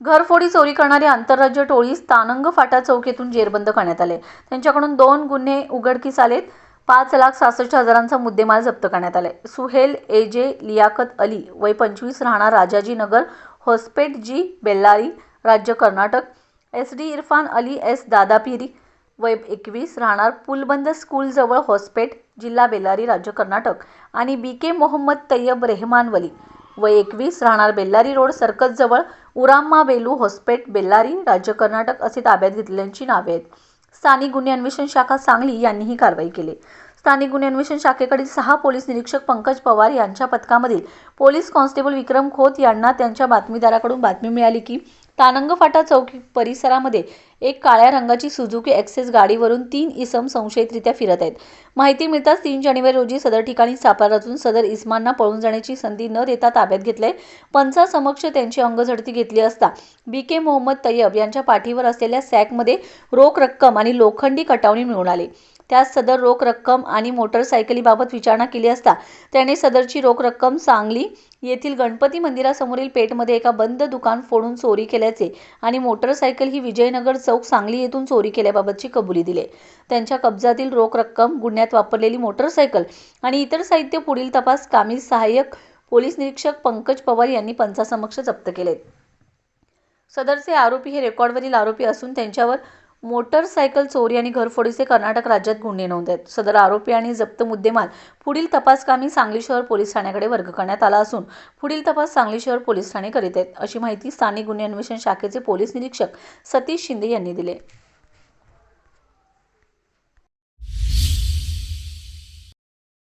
घरफोडी चोरी करणारी आंतरराज्य टोळी स्थानंग फाटा चौक येथून जेरबंद करण्यात आले. त्यांच्याकडून दोन गुन्हे उघडकीस आलेत. पाच लाख सहासष्ट हजारांचा मुद्देमाल जप्त करण्यात आलाय सुहेल ए जे लियाकत अली वय पंचवीस राहणार राजाजी नगर होस्पेट जी बेल्लारी राज्य Karnataka. S D Irfan Ali S Dadapiri वय एकवीस राहणार पुलबंद स्कूलजवळ होस्पेट जिल्हा बेल्लारी राज्य कर्नाटक. आणि बी के मोहम्मद तय्यब रेहमान व एकवीस राहणार बेल्लारी रोड सर्कसजवळ उराम्मा बेलू हॉस्पेट बेल्लारी राज्य कर्नाटक असे ताब्यात घेतलेल्यांची नावे आहेत. स्थानिक गुन्हे अन्वेषण शाखा सांगली यांनी ही कारवाई केली. स्थानिक गुन्हे अन्वेषण शाखेकडील सहा पोलीस निरीक्षक पंकज पवार यांच्या पथकामधील पोलीस कॉन्स्टेबल विक्रम खोत यांना त्यांच्या बातमीदाराकडून बातमी मिळाली की तानंग फाटा चौकी परिसरामध्ये एक काळ्या रंगाची सुझुकी ॲक्सेस गाडीवरून तीन इसम संशयितरित्या फिरत आहेत. माहिती मिळताच तीन जानेवारी रोजी सदर ठिकाणी सापळा रचून सदर इस्मांना पळून जाण्याची संधी न देता ताब्यात घेतले पंचासमक्ष त्यांची अंगझडती घेतली असता बी के मोहम्मद तय्यब यांच्या पाठीवर असलेल्या सॅकमध्ये रोख रक्कम आणि लोखंडी कटावणी मिळून आली. त्यात सदर रोख रक्कम आणि मोटरसायकलीबाबत विचारणा केली असता त्याने सदरची रोख रक्कम सांगली येथील गणपती मंदिरासमोरील पेठमध्ये एका बंद दुकान फोडून चोरी केल्याचे आणि मोटरसायकल ही विजयनगर चौक सांगली येथून चोरी केल्याबाबतची कबुली दिली. त्यांच्या कब्जातील रोख रक्कम गुन्ह्यात वापरलेली मोटरसायकल आणि इतर साहित्य पुढील तपास कामी सहाय्यक पोलीस निरीक्षक पंकज पवार यांनी पंचासमक्ष जप्त केले. सदरचे आरोपी हे रेकॉर्डवरील आरोपी असून त्यांच्यावर मोटरसायकल चोरी आणि घरफोडीचे कर्नाटक राज्यात गुन्हे नोंद आहेत. सदर आरोपी आणि जप्त मुद्देमाल पुढील तपासकामी सांगली शहर पोलीस ठाण्याकडे वर्ग करण्यात आला असून पुढील तपास सांगली शहर पोलीस ठाणे करीत आहेत अशी माहिती स्थानिक गुन्हे अन्वेषण शाखेचे पोलीस निरीक्षक सतीश शिंदे यांनी दिली